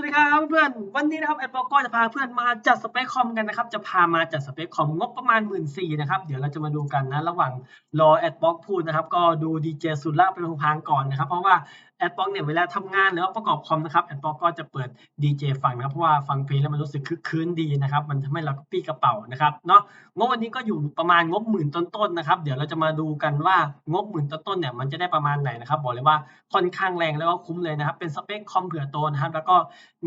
วัสดีครับเพื่อนวันนี้นะครับแอดบอกก็จะพาเพื่อนมาจัดสเปคคอมกันนะครับ จะพามาจัดสเปคคอมงบประมาณ1 4ื่นนะครับเดี๋ยวเราจะมาดูกันนะ ระหว่างรอแอดบอกพูดนะครับ ก็ดูดีเจสุดละเป็นพางก่อนนะครับ เพราะว่า แอดบอกเนี่ยเวลาทำงานหรือว่าประกอบคอมนะครับแอดบอกก็จะเปิดดีเจฟังนะครับเพราะว่าฟังเพลงแล้วมันรู้สึกคึกคืนดีนะครับมันทำให้เราปี้กระเป๋านะครับเนาะงบวันนี้ก็อยู่ประมาณงบหมื่นต้นๆนะครับ เดี๋ยวเราจะมาดูกันว่างบหมื่นต้นๆเนี่ยมันจะได้ประมาณไหนนะครับ บอกเลยว่าค่อนข้างแรงแล้วก็คุ้มเลยนะครับ เป็นสเปคคอมเผื่อโตนะครับแล้วก็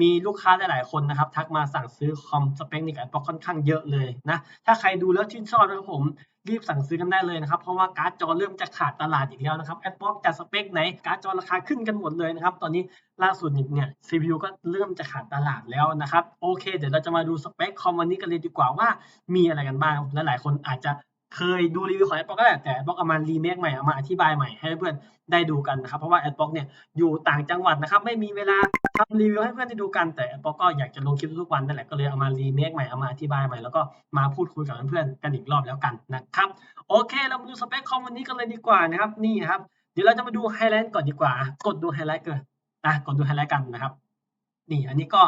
มีลูกค้าหลายๆคนนะครับ ทักมาสั่งซื้อคอมสเปคนี่กับแอดบอกค่อนข้างเยอะเลยนะถ้าใครดูแล้วชื่นชอบนะครับผม รีบสั่งซื้อกันได้เลยนะครับ เพราะว่าการ์ดจอเริ่มจะขาดตลาดอีกแล้วนะครับแอดบ็อกจัดสเปคไหนการ์ดจอราคาขึ้นกันหมดเลยนะครับ ตอนนี้ล่าสุดเนี่ย CPU ก็เริ่มจะขาดตลาดแล้วนะครับ โอเค เดี๋ยวเราจะมาดูสเปคคอมวันนี้กันเลยดีกว่าว่ามีอะไรกันบ้าง และหลายคนอาจจะ เคยดูรีวิวของ Xbox ก็ได้แต่ Xbox เอามารีเมคใหม่เอามาอธิบายใหม่ให้เพื่อนได้ดูกันนะครับ เพราะว่า Xbox เนี่ยอยู่ต่างจังหวัดนะครับ ไม่มีเวลาทำรีวิวให้เพื่อนได้ดูกันแต่ Xbox ก็อยากจะลงคลิปทุกวันนั่นแหละก็เลยเอามารีเมคใหม่เอามาอธิบายใหม่แล้วก็มาพูดคุยกับเพื่อนๆกันอีกรอบแล้วกันนะครับโอเคเรามาดูสเปคคอมวันนี้กันเลยดีกว่านะครับนี่นะครับเดี๋ยวเราจะมาดูไฮไลท์ก่อนดีกว่า กดดูไฮไลท์กันอะกดดูไฮไลท์กันนะครับ นี่อันนี้ก็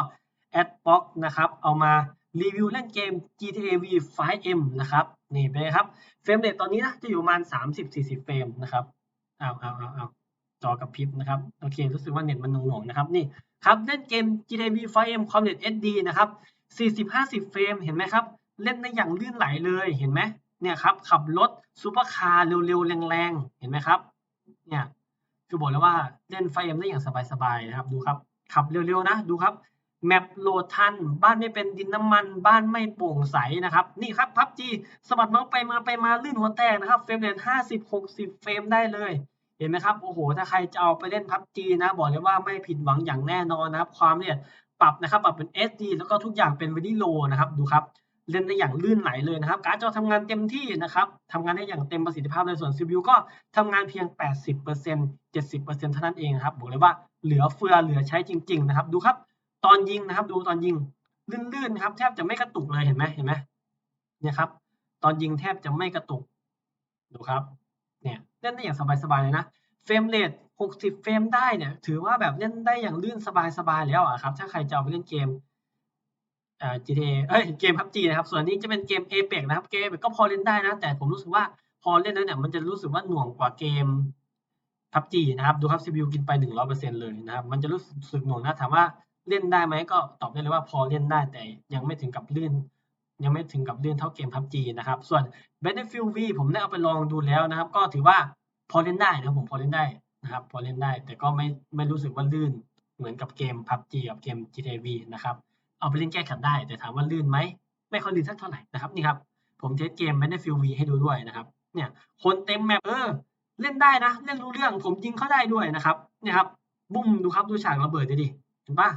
Xbox นะครับเอามารีวิวเล่นเกม GTA V 5M นะครับ นี่เป็นไงครับเฟรมเรทตอนนี้นะจะอยู่ประมาณ 30-40 เฟรมนะครับเอาเอาเอาเอาจอกับพริบนะครับโอเค รู้สึกว่าเน็ตมันหน่วงๆนะครับนี่ครับเล่นเกม GTA V 5M ความเน็ต SD นะครับ40-50 เฟรมเห็นไหมครับ เล่นได้อย่างลื่นไหลเลยเห็นไหมเนี่ยครับขับรถซูเปอร์คาร์เร็วๆแรงๆเห็นไหมครับเนี่ยคือบอกเลยว่าเล่น 5M ได้อย่างสบายๆนะครับดูครับขับเร็วๆนะดูครับ แมปโหลดทัน บ้านไม่เป็นดินน้ำมัน บ้านไม่โปร่งใสนะครับ นี่ครับพับจีสมัครน้องไปมาไปมาลื่นหัวแตกนะครับ เฟรมเรท50 60เฟรมได้เลย เห็นไหมครับ โอ้โห ถ้าใครจะเอาไปเล่นพับจีนะ บอกเลยว่าไม่ผิดหวังอย่างแน่นอนนะครับ ความเนี่ยปรับนะครับ ปรับเป็น SD แล้วก็ทุกอย่างเป็น Very Low นะครับ ดูครับ เล่นได้อย่างลื่นไหลเลยนะครับ การ์ดจอทำงานเต็มที่นะครับทำงานได้อย่างเต็มประสิทธิภาพเลยส่วน CPU ก็ทำงานเพียง 80% 70%เท่านั้นเองครับ บอกเลยว่าเหลือเฟือเหลือใช้จริง ๆ นะครับ ดูครับ ตอนยิงนะครับ ดูตอนยิงลื่นๆนะครับ แทบจะไม่กระตุกเลยเห็นไหมเห็นไหมเนี่ยครับ ตอนยิงแทบจะไม่กระตุกดูครับ เนี่ยเล่นได้อย่างสบายๆเลยนะเฟรมเรท60 เฟรมได้เนี่ย ถือว่าแบบเล่นได้อย่างลื่นสบายๆแล้วอะครับ ถ้าใครจะเอาไปเล่นเกมอ่า GTA เอ้ยเกม PUBG นะครับ ส่วนนี้จะเป็นเกม Apex นะครับเกมก็พอเล่นได้นะ แต่ผมรู้สึกว่าพอเล่นแล้วเนี่ยมันจะรู้สึกว่าหน่วงกว่าเกม PUBG นะครับ ดูครับ CPU กินไป 100%เลยนะครับ มันจะรู้สึกหน่วงนะถามว่า เล่นได้ไหมก็ตอบได้เลยว่าพอเล่นได้แต่ยังไม่ถึงกับลื่น ยังไม่ถึงกับลื่นเท่าเกม PUBG นะครับ ส่วน Battlefield V ผมได้เอาไปลองดูแล้วนะครับ ก็ถือว่าพอเล่นได้นะผมพอเล่นได้นะครับ พอเล่นได้ แต่ก็ไม่ไม่รู้สึกว่าลื่นเหมือนกับเกม PUBG กับเกม GTA V นะครับเอาไปเล่นแก้ขัดได้ แต่ถามว่าลื่นไหมไม่ค่อยลื่นสักเท่าไหร่นะครับนี่ครับผมเทสเกม Battlefield V ให้ดูด้วยนะครับเนี่ยคนเต็มแมปเออเล่นได้นะ เล่นรู้เรื่องผมยิงเข้าได้ด้วยนะครับเนี่ยครับบุ้มดูครับดูฉากระเบิดดิดิเห็นปะ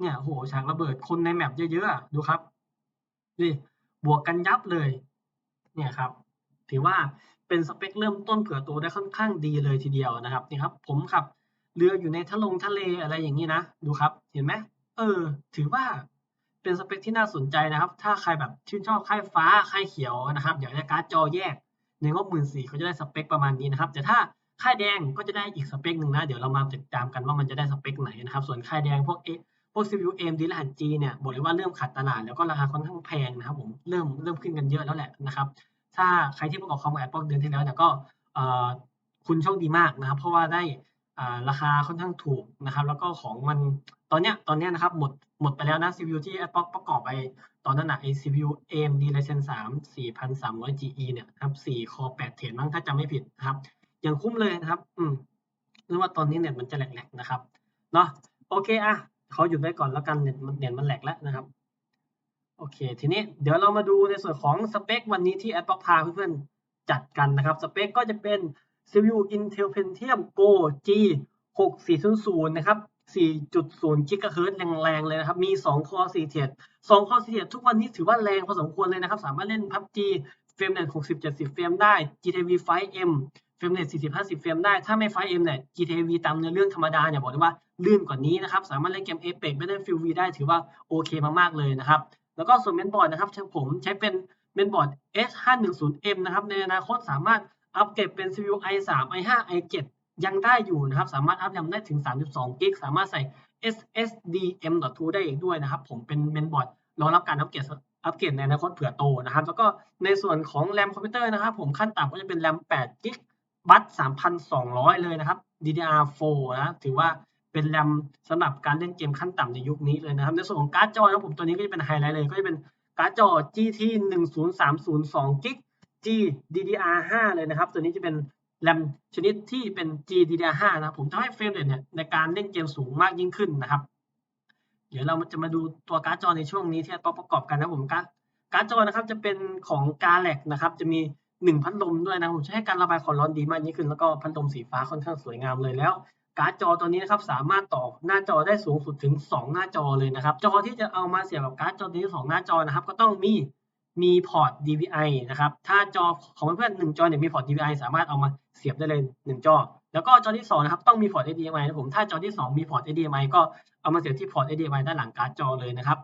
เนี่ยโหฉากระเบิดคนในแมปเยอะๆดูครับดิบวกกันยับเลย เนี่ยครับ ถือว่าเป็นสเปคเริ่มต้นเผื่อตัวได้ค่อนข้างดีเลยทีเดียวนะครับนี่ครับ ผมขับเรืออยู่ในทะลงทะเลอะไรอย่างนี้นะ ดูครับ เห็นไหมเออ ถือว่าเป็นสเปคที่น่าสนใจนะครับ ถ้าใครแบบชื่นชอบค่ายฟ้าค่ายเขียวนะครับอยากได้การ์ดจอแยกในงบหมื่นสี่เขาจะได้สเปคประมาณนี้นะครับ แต่ถ้าค่ายแดงก็จะได้อีกสเปคหนึ่งนะ เดี๋ยวเรามาติดตามกันว่ามันจะได้สเปคไหนนะครับ ส่วนค่ายแดงพวกเอ พวก CPU AMD รหัส G เนี่ยบอกเลยว่าเริ่มขัดตลาด แล้วก็ราคาค่อนข้างแพงนะครับผมเริ่มเริ่มขึ้นกันเยอะแล้วแหละนะครับถ้าใครที่ประกอบคอมกับ Apple เดือนที่แล้วเนี่ยก็คุณโชคดีมากนะครับ เพราะว่าได้ราคาค่อนข้างถูกนะครับ แล้วก็ของมันตอนเนี้ยตอนเนี้ยนะครับหมดหมดไปแล้วนะ CPU ที่ Apple ประกอบไปตอนนั้นนะไอ CPU AMD Ryzen 3 4300 GE เนี่ยครับ4 Core 8 Thread มั้งถ้าจำไม่ผิดนะครับยังคุ้มเลยนะครับ อืมเนื่อว่าตอนนี้เน็ตมันจะแหลกๆนะครับเนาะโอเคอะ เขาหยุดไว้ก่อนแล้วกันเน็ตมันเน็ตมันแหลกแล้วนะครับโอเค ทีนี้เดี๋ยวเรามาดูในส่วนของสเปควันนี้ที่ Apple พาเพื่อนๆจัดกันนะครับสเปคก็จะเป็น CPU Intel Pentium Go G 6400นะครับ4.0 GHz แรงๆ เลยนะครับ มี 2 คอ4เทียด2คอ4เทียดทุกวันนี้ถือว่าแรงพอสมควรเลยนะครับ สามารถเล่น PUBG เฟรมเรท60-70 เฟรมได้ GTV 5M เฟรมเรท40-50 เฟรมได้ ถ้าไม่ 5M เอ็มเนี่ย GTA V ตามเนื้อเรื่องธรรมดาเนี่ยบอกเลยว่าลื่นกว่านี้นะครับ สามารถเล่นเกม Apex Battlefield V ได้ถือว่าโอเคมากๆเลยนะครับ แล้วก็ส่วนเมนบอร์ดนะครับผมใช้เป็นเมนบอร์ด S510M นะครับ ในอนาคตสามารถอัปเกรดเป็น CPU i3 i5 i7 ยังได้อยู่นะครับ สามารถอัพแรมได้ถึง 32กิกสามารถใส่ ssdm.2 ได้อีกด้วยนะครับ ผมเป็นเมนบอร์ดรองรับการอัปเกรดอัปเกรดในอนาคตเผื่อโตนะครับ แล้วก็ในส่วนของแรมคอมพิวเตอร์นะครับ ผมขั้นต่ำก็จะเป็นแรม8 g b บัต3,200 เลยนะครับ DDR4 นะถือว่าเป็นแรมสำหรับการเล่นเกมขั้นต่ำในยุคนี้เลยนะครับ ในส่วนของการ์ดจอนะผมตัวนี้ก็จะเป็นไฮไลท์เลยก็จะเป็นการ์ดจอ GT 10302 g G DDR5 เลยนะครับ ตัวนี้จะเป็นแรมชนิดที่เป็น G DDR5 นะผมทำให้เฟรมเรทเนี่ยในการเล่นเกมสูงมากยิ่งขึ้นนะครับ เดี๋ยวเราจะมาดูตัวการ์ดจอในช่วงนี้ที่ต้องประกอบกันนะผมการ์ดการ์ดจอนะครับจะเป็นของกาแล็กนะครับจะมี หนึ่งพัดลมด้วยนะผมให้การระบายความร้อนดีมากยิ่งขึ้นแล้วก็พัดลมสีฟ้าค่อนข้างสวยงามเลยแล้ว การ์ดจอตัวนี้นะครับสามารถต่อหน้าจอได้สูงสุดถึง 2 หน้าจอเลยนะครับ จอที่จะเอามาเสียบกับการ์ดจอตัวนี้สองหน้าจอนะครับ ก็ต้องมีมีพอร์ต DVI นะครับ ถ้าจอของเพื่อนๆหนึ่งจอเนี่ยมีพอร์ต DVI สามารถเอามาเสียบได้เลยหนึ่งจอ แล้วก็จอที่สองนะครับต้องมีพอร์ต HDMI นะผม ถ้าจอที่สองมีพอร์ต HDMI ก็เอามาเสียบที่พอร์ต HDMI ด้านหลังการ์ดจอเลยนะครับ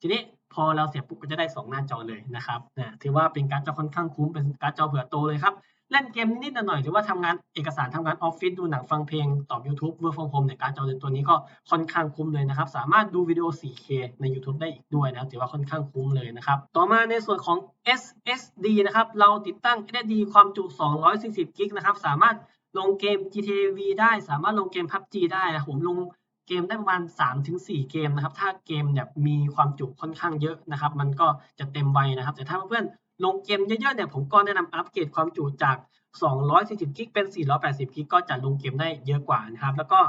ทีนี้ พอเราเสียบปุ๊บก็จะได้ 2 หน้าจอเลยนะครับนะถือว่าเป็นการ์ดจอค่อนข้างคุ้มเป็นการ์ดจอเผื่อโตเลยครับเล่นเกมนิดหน่อยหรือว่าทำงานเอกสารทำงานออฟฟิศดูหนังฟังเพลงตอบ YouTube เวอร์ฟองโฮมเนี่ยการ์ดจอตัวนี้ก็ค่อนข้างคุ้มเลยนะครับ สามารถดูวิดีโอ 4K ใน YouTube ได้อีกด้วยนะครับถือว่าค่อนข้างคุ้มเลยนะครับ ต่อมาในส่วนของ SSD นะครับ เราติดตั้ง SSD ความจุ 240กิกนะครับ สามารถลงเกม GTA V ได้ สามารถลงเกม PUBG ได้นะผมลง เกมได้ประมาณ 3-4 เกมนะครับ ถ้าเกมเนี่ยมีความจุค่อนข้างเยอะนะครับ มันก็จะเต็มไวนะครับ แต่ถ้าเพื่อนๆลงเกมเยอะๆเนี่ยผมก็แนะนำอัปเกรดความจุจาก 240 กิกเป็น 480 กิกก็จะลงเกมได้เยอะกว่านะครับ แล้วก็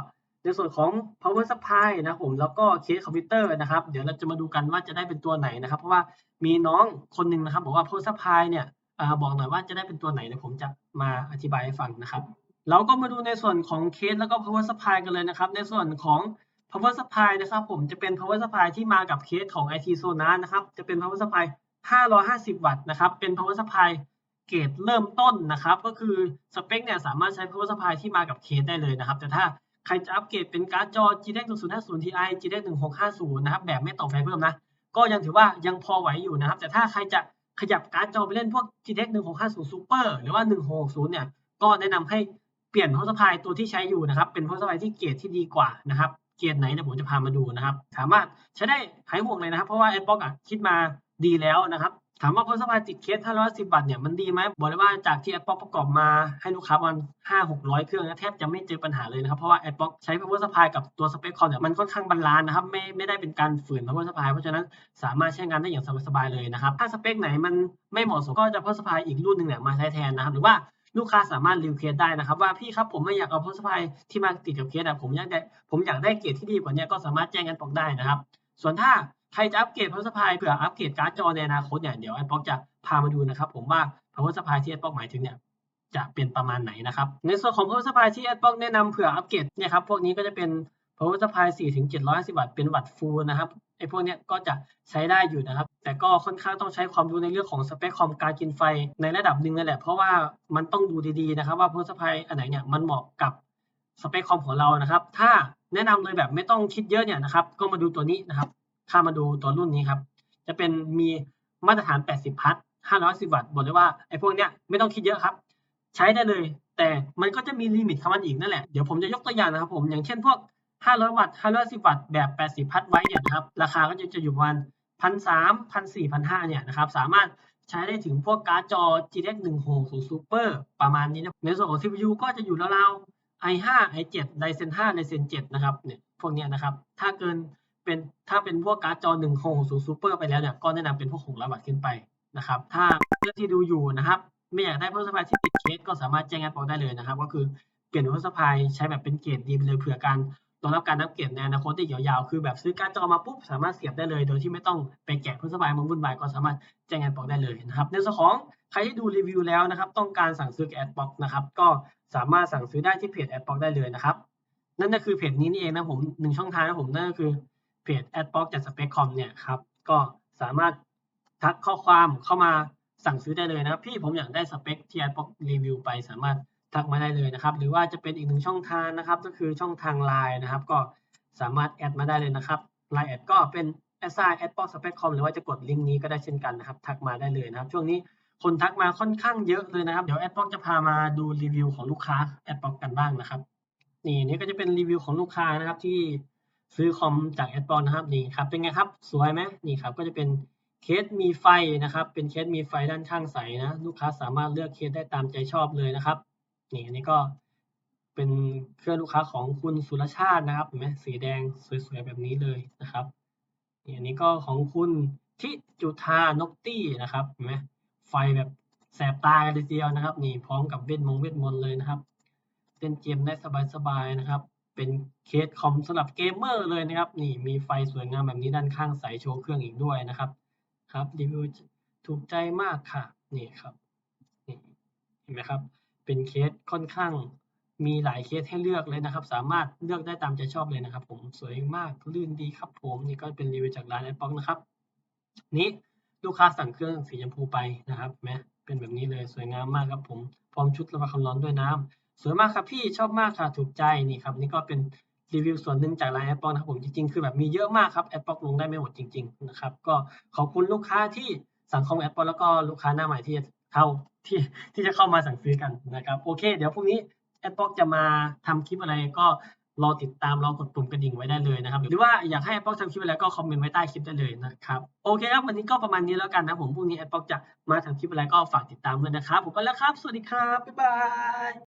ในส่วนของ power supply นะผมแล้วก็เคสคอมพิวเตอร์นะครับ เดี๋ยวเราจะมาดูกันว่าจะได้เป็นตัวไหนนะครับ เพราะว่ามีน้องคนหนึ่งนะครับ บอกว่า power supply เนี่ยอาบอกหน่อยว่าจะได้เป็นตัวไหนเดี๋ยวผมจะมาอธิบายให้ฟังนะครับ เราก็มาดูในส่วนของเคสแล้วก็ power supply กันเลยนะครับ ในส่วนของ power supply นะครับ ผมจะเป็น power supply ที่มากับเคสของ IT Sonar นะครับ จะเป็น power supply 550 วัตต์นะครับ เป็น power supply เกรดเริ่มต้นนะครับ ก็คือสเปคเนี่ยสามารถใช้ power supply ที่มากับเคสได้เลยนะครับ แต่ถ้าใครจะอัปเกรดเป็นการ์ดจอ GTX 1050 Ti GTX 1650 นะครับ แบบไม่ต่อไฟเพิ่มนะ ก็ยังถือว่ายังพอไหวอยู่นะครับ แต่ถ้าใครจะขยับการ์ดจอไปเล่นพวก GTX 1650 Super หรือว่า 1660 เนี่ย ก็แนะนำให้ ปลี่ยน power supply ตัวที่ใช้อยู่นะครับ เป็น power supply ที่เกรดที่ดีกว่านะครับ เกรดไหนเนี่ยวผมจะพามาดูนะครับ สามารถใช้ได้หายห่วงเลยนะครับ เพราะว่า Xbox อะคิดมาดีแล้วนะครับ ถามว่า power supply ติดเคส510บาทเนี่ยมันดีไหมบอกเลยว่าจากที่ Xbox ประกอบมาให้ลูกค้าประมาณ5-600เครื่องแทบจะไม่เจอปัญหาเลยนะครับ เพราะว่า Xbox ใช้ power supply กับตัวสเปคคอมเนี่ยมันค่อนข้างบาลานซ์นะครับ ไม่ไม่ได้เป็นการฝืน power supply เพราะฉะนั้นสามารถใช้งานได้อย่างสบายๆเลยนะครับ ถ้าสเปคไหนมันไม่เหมาะสมก็จะ power supply อีกรุ่นหนึ่งเนี่ยมาใช้แทนนะครับ หรือว่า ลูกค้าสามารถรีเควสได้นะครับ ว่าพี่ครับผมไม่อยากเอาโพสต์ไฟที่มาติดกับเคสอะผมอยากได้ผมอยากได้เกรดที่ดีกว่านี้ก็สามารถแจ้งกันบอกได้นะครับ ส่วนถ้าใครจะอัปเกรด power supply เผื่ออัปเกรดการ์ดจอในอนาคตเนี่ยเดี๋ยวไอ้ป๊อกจะพามาดูนะครับ ผมว่า power supply ที่ Xbox หมายถึงเนี่ยจะเป็นประมาณไหนนะครับในส่วนของ power supply ที่ Xbox แนะนำเผื่ออัปเกรดเนี่ยครับพวกนี้ก็จะเป็น power supply 4ถึง750 วัตต์เป็นวัตต์ฟูลนะครับไอ้พวกเนี้ยก็จะใช้ได้อยู่นะครับ แต่ก็ค่อนข้างต้องใช้ความรู้ในเรื่องของสเปคคอมการกินไฟในระดับหนึ่งนั่นแหละ เพราะว่ามันต้องดูดีๆนะครับว่า power supply อันไหนเนี่ยมันเหมาะกับสเปคคอมของเรานะครับ ถ้าแนะนำเลยแบบไม่ต้องคิดเยอะเนี่ยนะครับ ก็มาดูตัวนี้นะครับ ถ้ามาดูตัวรุ่นนี้ครับ จะเป็นมีมาตรฐาน 80 พัท510 วัตต์ บอกเลยว่าไอ้พวกเนี้ยไม่ต้องคิดเยอะครับ ใช้ได้เลย แต่มันก็จะมีลิมิตของมันอีกนั่นแหละ เดี๋ยวผมจะยกตัวอย่างนะครับผม อย่างเช่นพวก 500 วัตต์ 510 วัตต์ แบบ 80 พัทไว้เนี่ยนะครับ ราคาก็จะจะอยู่ประมาณ1,300 1,400 1,500เนี่ยนะครับ สามารถใช้ได้ถึงพวกการ์ดจอ GTX 160 Super ประมาณนี้นะ ในส่วนของ CPU ก็จะอยู่ราวๆ i5 i7 Ryzen 5 Ryzen 7 นะครับ เนี่ย พวกเนี้ยนะครับ ถ้าเกินเป็นถ้าเป็นพวกการ์ดจอ 160 Super ไปแล้วเนี่ย ก็แนะนำเป็นพวก 600 วัตต์ขึ้นไปนะครับ ถ้าเพื่อนที่ดูอยู่นะครับ ไม่อยากได้ power supply ที่ติดเคสก็สามารถแจ้งแอปบอกได้เลยนะครับ ก็คือเปลี่ยน power supply ใช้แบบเป็นเกรดดีไปเลยเผื่อการ รองรับการอัปเกรดในอนาคตได้ยาวๆ คือแบบซื้อการ์ดจอมาปุ๊บสามารถเสียบได้เลย โดยที่ไม่ต้องไปแกะ power supply มาวุ่นวายก็สามารถแจ้งแอปบอกได้เลยนะครับ ในส่วนของใครที่ดูรีวิวแล้วนะครับ ต้องการสั่งซื้อกับ Adbox นะครับ ก็สามารถสั่งซื้อได้ที่เพจ Adbox ได้เลยนะครับ นั่นก็คือเพจนี้นี่เองนะผมหนึ่งช่องทางนะผมนั่นก็คือเพจ Adbox จาก Spec Com เนี่ยครับ ก็สามารถทักข้อความเข้ามาสั่งซื้อได้เลยนะครับพี่ผมอยากได้สเปคที่ Adbox รีวิวไปสามารถ ทักมาได้เลยนะครับ หรือว่าจะเป็นอีกหนึ่งช่องทางนะครับ ก็คือช่องทาง Line นะครับ ก็สามารถแอดมาได้เลยนะครับ Line แอดก็เป็น s i a d b o x Spec Com หรือว่าจะกดลิงก์นี้ก็ได้เช่นกันนะครับ ทักมาได้เลยนะครับ ช่วงนี้คนทักมาค่อนข้างเยอะเลยนะครับ เดี๋ยว Adbox จะพามาดูรีวิวของลูกค้า Adbox กันบ้างนะครับ นี่นี่ก็จะเป็นรีวิวของลูกค้านะครับที่ซื้อคอมจากแอดบอลนะครับนี่ครับเป็นไงครับสวยไหมนี่ครับก็จะเป็นเคสมีไฟนะครับ เป็นเคสมีไฟด้านข้างใสนะ ลูกค้าสามารถเลือกเคสได้ตามใจชอบเลยนะครับ นี่อันนี้ก็เป็นเครื่องลูกค้าของคุณสุรชาตินะครับเห็นไหมสีแดงสวยๆแบบนี้เลยนะครับนี่อันนี้ก็ของคุณทิจุธานกตี้นะครับเห็นไหมไฟแบบแสบตาเลยเดียวนะครับ นี่พร้อมกับเวทมงเวทมนต์เลยนะครับเล่นเกมได้สบายๆนะครับ เป็นเคสคอมสำหรับเกมเมอร์เลยนะครับ นี่มีไฟสวยงามแบบนี้ด้านข้างใสโชว์เครื่องอีกด้วยนะครับ ครับรีวิวถูกใจมากค่ะ นี่ครับนี่เห็นไหมครับ เป็นเคสค่อนข้างมีหลายเคสให้เลือกเลยนะครับ สามารถเลือกได้ตามใจชอบเลยนะครับ ผมสวยมากลื่นดีครับผมนี่ก็เป็นรีวิวจากร้านแอปป๊อกนะครับ นี้ลูกค้าสั่งเครื่องสีชมพูไปนะครับเห็นไหมเป็นแบบนี้เลยสวยงามมากครับผม พร้อมชุดระบายความร้อนด้วยน้ำสวยมากครับพี่ชอบมากค่ะถูกใจนี่ครับ นี่ก็เป็นรีวิวส่วนหนึ่งจากร้านแอปเปิลนะครับผมจริงๆ คือแบบมีเยอะมากครับแอปเปิลลงได้ไม่หมดจริง ๆ นะครับ ก็ขอบคุณลูกค้าที่สั่งของแอปเปิลแล้วก็ลูกค้าหน้าใหม่ที่เข้า ที่ที่จะเข้ามาสั่งซื้อกันนะครับโอเค เดี๋ยวพรุ่งนี้แอดบ็อกจะมาทำคลิปอะไรก็รอติดตามรอกดปุ่มกระดิ่งไว้ได้เลยนะครับ หรือว่าอยากให้แอปบ็อกทำคลิปอะไรก็คอมเมนต์ไว้ใต้คลิปได้เลยนะครับ โอเคครับ วันนี้ก็ประมาณนี้แล้วกันนะผมพรุ่งนี้แอปบ็อกจะมาทำคลิปอะไรก็ฝากติดตามด้วยนะครับ ผมไปแล้วครับ สวัสดีครับ บ๊ายบาย